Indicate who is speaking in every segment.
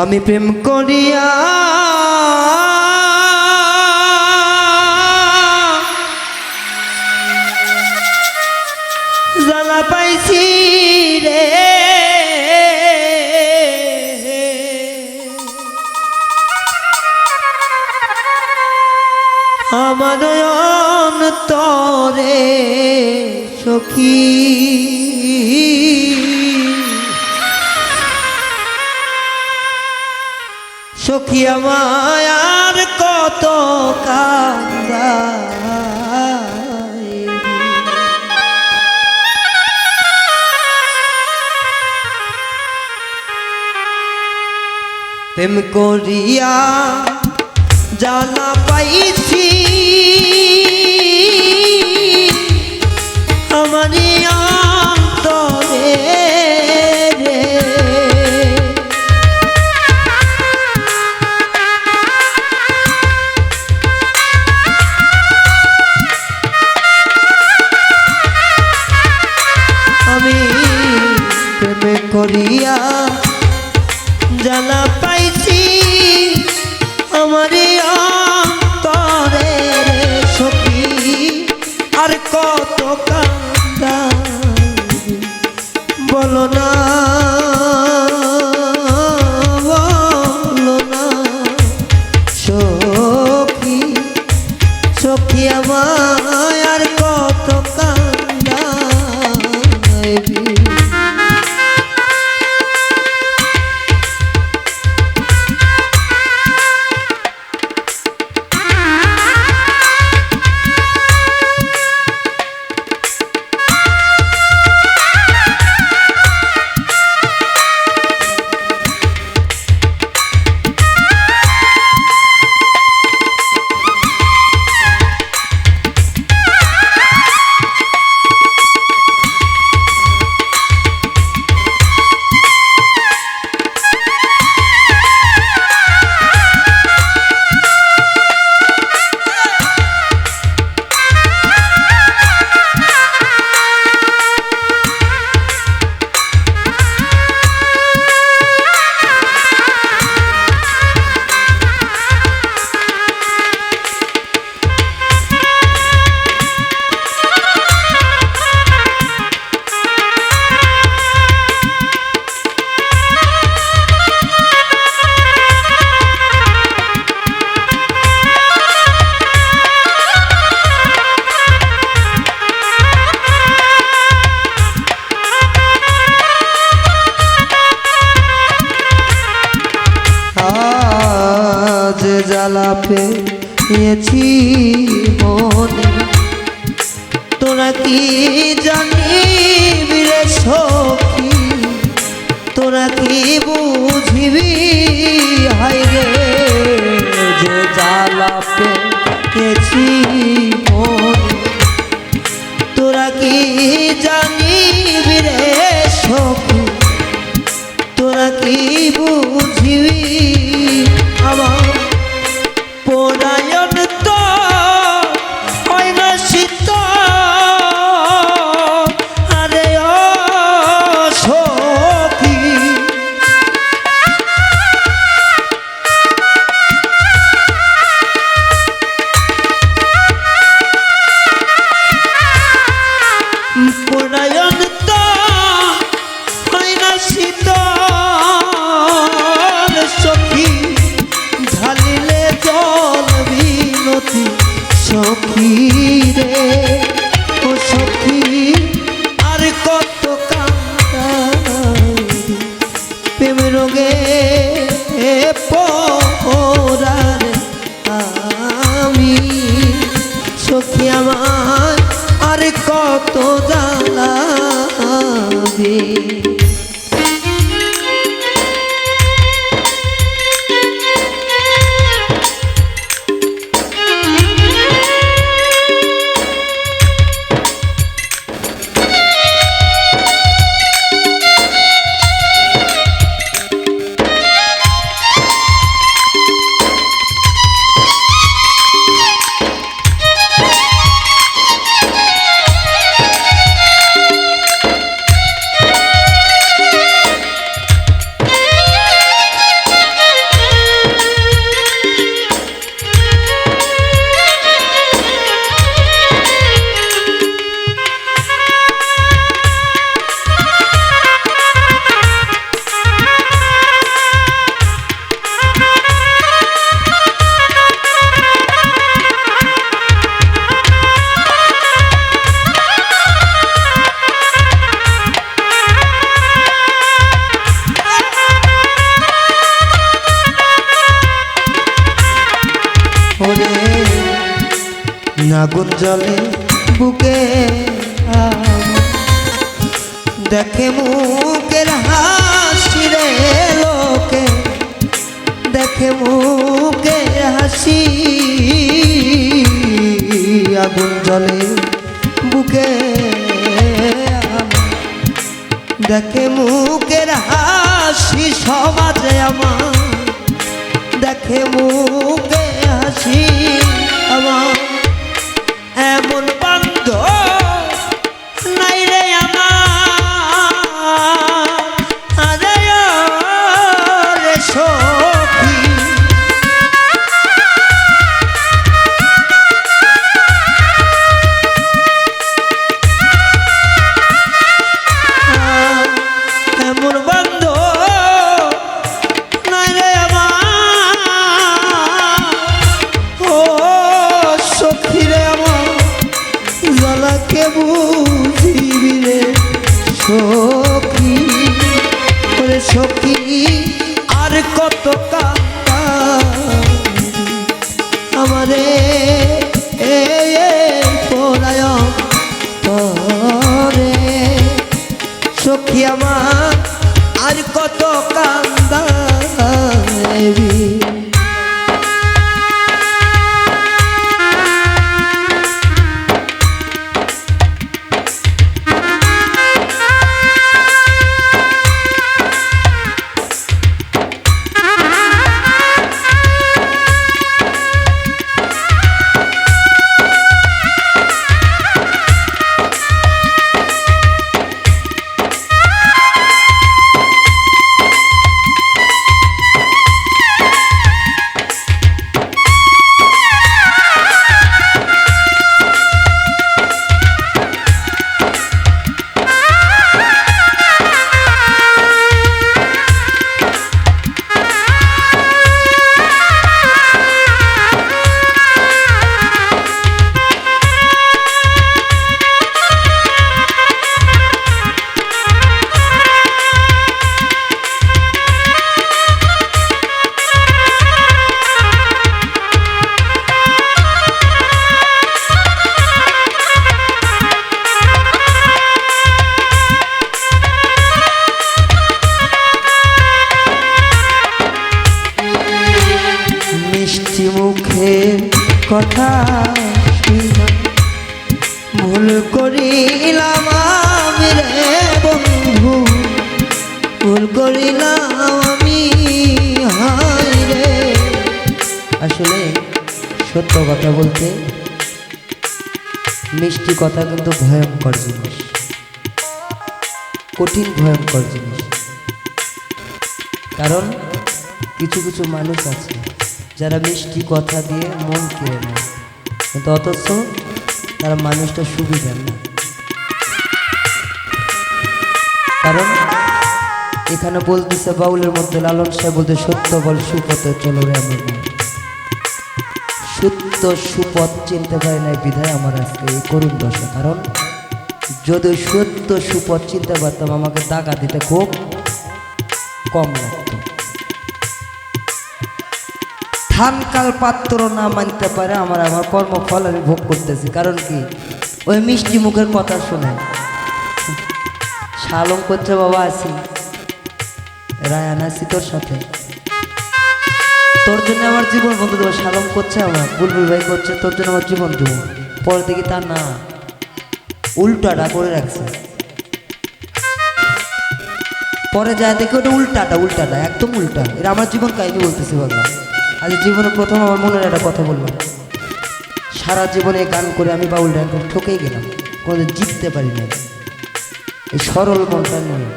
Speaker 1: আমি প্রেম করিয়া জ্বালা পাইছি রে। আমার অন্তরে সখী। সখী আমায় আর কত কান্দা প্রেম করিয়া জ্বালা পাইছি। জ্বালা পাইছি আমার অন্তরে সখী আর কত কান্দা বলো না জ্বালা পেয়েছি মনে। তোরা কি জানিবি রে সখী? তোরা কি বুঝিবি জলে বুকে। দেখে মুখের হাসি রে লোকে দেখে মুখের হাসি আগুন জলে বুকে। দেখে মুখের হাসি সমাজে আমার দেখে মুখে হাসি আমার সখী আমার আর কত কান্দাবি কথা ভুল করিলাম আমি রে বন্ধু। ভুল করিলাম আমি হাই রে। আসলে সত্য কথা বলতে মিষ্টি কথা কিন্তু ভয়ঙ্কর জিনিস। কঠিন ভয়ঙ্কর জিনিস। কারণ কিছু কিছু মানুষ আছে যারা মিষ্টি কথা দিয়ে মন কেড়ে নেয়। কিন্তু অথচ তারা মানুষটা সুবিধা না। কারণ এখানে বলতেছে, বাউলের মধ্যে লালন সাহেব বলতে, সত্য বল, সুপথে চলো রে আমার মন। সত্য, সুপথ চিনতে পারে নাই বিধায় আমার আজকে এই করুণ দশা। কারণ যদি সত্য, সুপথ চিনতে পারতাম, আমাকে টাকা দিতে খুব কম লাগতো। ধানকাল পাত্র না মানতে পারে, আমার আমার কর্মফল আমি ভোগ করতেছি। কারণ কি? ওই মিষ্টি মুখের কথা শুনে। শালম করছে বাবা, আছি। রায়ান, আছি তোর সাথে। তোর জন্য আমার জীবন বন্ধু দেবো শালম করছে আমার বুলবুল ভাই করছে, তোর জন্য আমার জীবন দেবো। পরে দেখি তা না। উল্টাটা করে রাখছে। পরে যায় দেখি ওটা উল্টাটা উল্টাটা, একদম উল্টা। এটা আমার জীবন কাহিনী বলতেছি বাবা। আজ জীবনে প্রথম আমার মনের একটা কথা বললাম সারা জীবনে গান করে আমি বাউলটা একদম ঠকেই গেলাম। কোনোদিন জিততে পারি না এই সরল মনটা নিয়ে।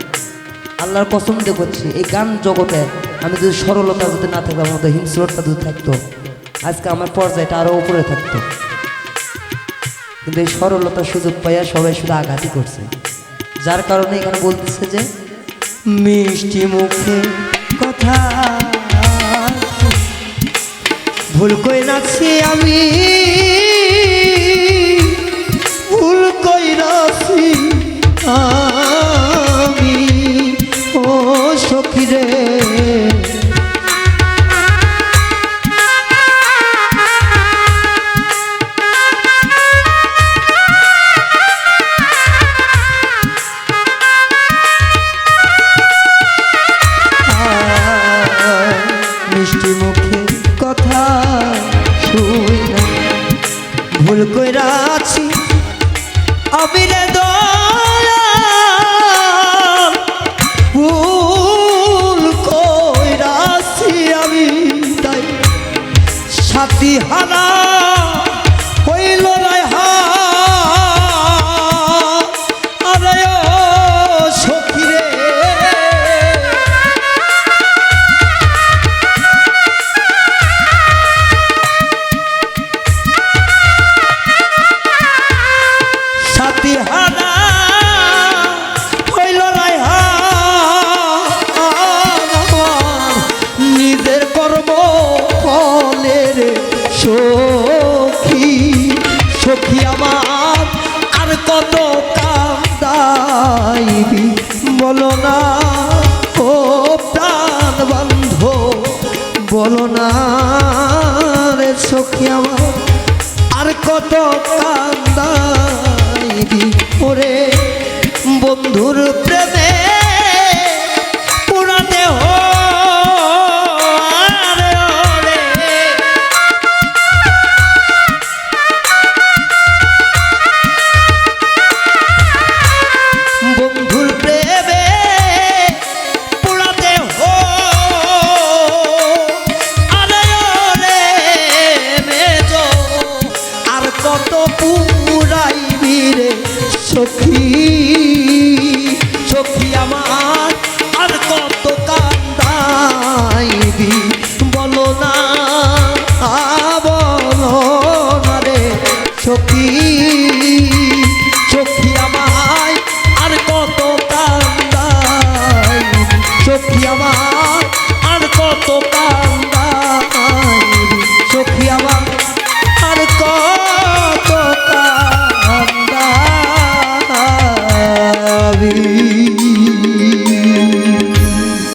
Speaker 1: আল্লাহর দিয়ে করছি এই গান জগতে আমি যদি সরলতা যদি না থাকতাম মতো হিংস্রতা যদি থাকতো, আজকে আমার পর্যায়টা আরও উপরে থাকতো। কিন্তু এই সরলতার সুযোগ পাইয়া সবাই শুধু আঘাতই করছে। যার কারণে এখানে বলতেছে যে, মিষ্টি মুখে কথা ভুল কই নাছি আমি। ভুল কই নাছি আমি বলো না রে সখি আমার আর কত কান্দাইবি ওরে বন্ধুর প্রেমে see